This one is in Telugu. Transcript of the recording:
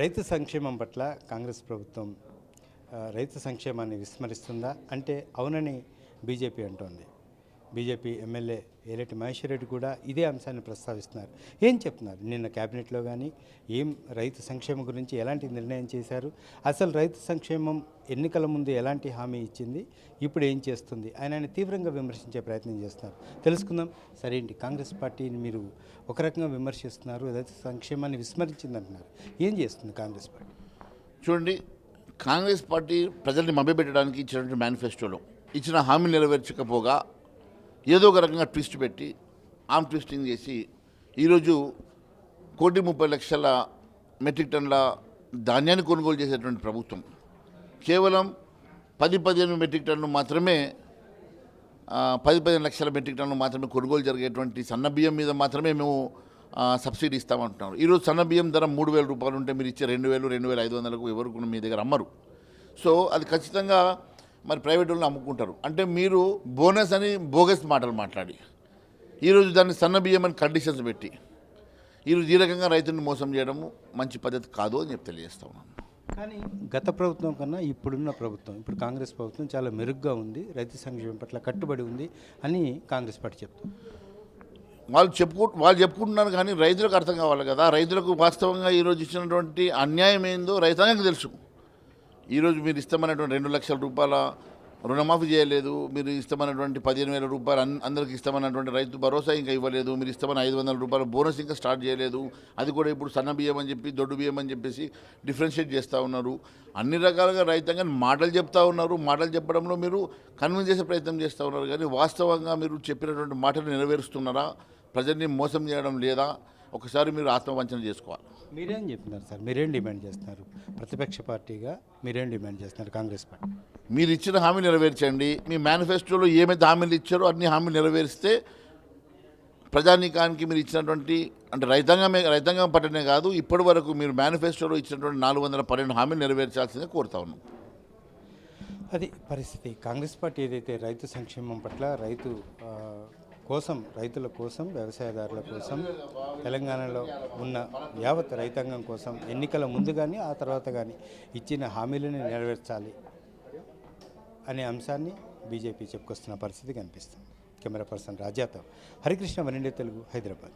రైతు సంక్షేమం పట్ల కాంగ్రెస్ ప్రభుత్వం రైతు సంక్షేమాన్ని విస్మరిస్తుందా? అంటే అవునని బీజేపీ అంటోంది. బీజేపీ ఎమ్మెల్యే ఏలటి మహేశ్వర్ రెడ్డి కూడా ఇదే అంశాన్ని ప్రస్తావిస్తున్నారు. ఏం చెప్తున్నారు? నిన్న క్యాబినెట్లో కానీ ఏం రైతు సంక్షేమం గురించి ఎలాంటి నిర్ణయం చేశారు? అసలు రైతు సంక్షేమం ఎన్నికల ముందు ఎలాంటి హామీ ఇచ్చింది? ఇప్పుడు ఏం చేస్తుంది? ఆయన తీవ్రంగా విమర్శించే ప్రయత్నం చేస్తున్నారు. తెలుసుకుందాం. సరే ఏంటి కాంగ్రెస్ పార్టీని మీరు ఒక రకంగా విమర్శిస్తున్నారు రైతు సంక్షేమాన్ని విస్మరించిందంటున్నారు. ఏం చేస్తుంది కాంగ్రెస్ పార్టీ? చూడండి కాంగ్రెస్ పార్టీ ప్రజల్ని మభ్యపెట్టడానికి ఇచ్చినటువంటి మేనిఫెస్టోలో ఇచ్చిన హామీ నెరవేర్చకపోగా ఏదో ఒక రకంగా ట్విస్ట్ పెట్టి ఆమ్ ట్విస్టింగ్ చేసి ఈరోజు కోటి ముప్పై లక్షల మెట్రిక్ టన్నుల ధాన్యాన్ని కొనుగోలు చేసేటువంటి ప్రభుత్వం. కేవలం పది పదిహేను మెట్రిక్ టన్నులు మాత్రమే పది పదిహేను లక్షల మెట్రిక్ టన్నులు మాత్రమే కొనుగోలు జరిగేటువంటి సన్న బియ్యం మీద మాత్రమే మేము సబ్సిడీ ఇస్తామంటున్నాం ఈరోజు సన్న బియ్యం ధర మూడు వేల రూపాయలు ఉంటే మీరు ఇచ్చే రెండు వేలు రెండు వేల ఐదు వందలకు ఎవరు కూడా మీ దగ్గర అమ్మరు. సో అది ఖచ్చితంగా మరి ప్రైవేట్ వాళ్ళు అమ్ముకుంటారు. అంటే మీరు బోనస్ అని బోగస్ మాటలు మాట్లాడి. ఈరోజు దాన్ని సన్న బియ్యం అని కండిషన్స్ పెట్టి. ఈరోజు ఈ రకంగా రైతుని మోసం చేయడము మంచి పద్ధతి కాదు అని చెప్పి తెలియజేస్తా ఉన్నాను. కానీ గత ప్రభుత్వం కన్నా ఇప్పుడున్న ప్రభుత్వం ఇప్పుడు కాంగ్రెస్ ప్రభుత్వం చాలా మెరుగ్గా ఉంది రైతు సంక్షేమం పట్ల కట్టుబడి ఉంది అని కాంగ్రెస్ పార్టీ చెప్తుంది వాళ్ళు చెప్పుకు వాళ్ళు చెప్పుకుంటున్నారు కానీ రైతులకు అర్థం కావాలి కదా. రైతులకు వాస్తవంగా ఈరోజు ఇచ్చినటువంటి అన్యాయం ఏందో రైతాంగానికి తెలుసు. ఈరోజు మీరు ఇస్తామన్నటువంటి రెండు లక్షల రూపాయల రుణమాఫీ చేయలేదు మీరు ఇస్తామన్నటువంటి పదిహేను వేల రూపాయలు అన్- అందరికి ఇస్తామన్నటువంటి రైతు భరోసా ఇంకా ఇవ్వలేదు మీరు ఇష్టమైన ఐదు వందల రూపాయల బోనస్ ఇంకా స్టార్ట్ చేయలేదు అది కూడా ఇప్పుడు సన్న బియ్యం అని చెప్పి దొడ్డు బియ్యం అని చెప్పేసి డిఫరెన్షియేట్ చేస్తూ ఉన్నారు. అన్ని రకాలుగా రైతాంగాన్ని మాటలు చెప్తా ఉన్నారు మాటలు చెప్పడంలో మీరు కన్విన్స్ చేసే ప్రయత్నం చేస్తూ ఉన్నారు కానీ వాస్తవంగా మీరు చెప్పినటువంటి మాటలు నెరవేరుస్తున్నారా? ప్రజల్ని మోసం చేయడం లేదా? ఒకసారి మీరు ఆత్మవంచన చేసుకోవాలి. మీరేం చెప్తున్నారు సార్. మీరేం డిమాండ్ చేస్తున్నారు? ప్రతిపక్ష పార్టీగా మీరేం డిమాండ్ చేస్తున్నారు? Congress party. మీరు ఇచ్చిన హామీ నెరవేర్చండి. మీ మేనిఫెస్టోలో ఏమైతే హామీలు ఇచ్చారో అన్ని హామీలు నెరవేరిస్తే ప్రజానీకానికి మీరు ఇచ్చినటువంటి అంటే రైతాంగమే రైతాంగం పట్టనే కాదు ఇప్పటి వరకు మీరు మేనిఫెస్టోలో ఇచ్చినటువంటి నాలుగు వందల పన్నెండు హామీలు నెరవేర్చాల్సిందే కోరుతా ఉన్నాం. అది పరిస్థితి. కాంగ్రెస్ పార్టీ ఏదైతే రైతు సంక్షేమం పట్ల రైతు కోసం రైతుల కోసం వ్యవసాయదారుల కోసం తెలంగాణలో ఉన్న యావత్ రైతాంగం కోసం ఎన్నికల ముందు కానీ ఆ తర్వాత కానీ ఇచ్చిన హామీలను నెరవేర్చాలి అనే అంశాన్ని బీజేపీ చెప్పుకొస్తున్న పరిస్థితి కనిపిస్తుంది. కెమెరా పర్సన్ రాజాతో హరికృష్ణ వనిండే తెలుగు హైదరాబాద్.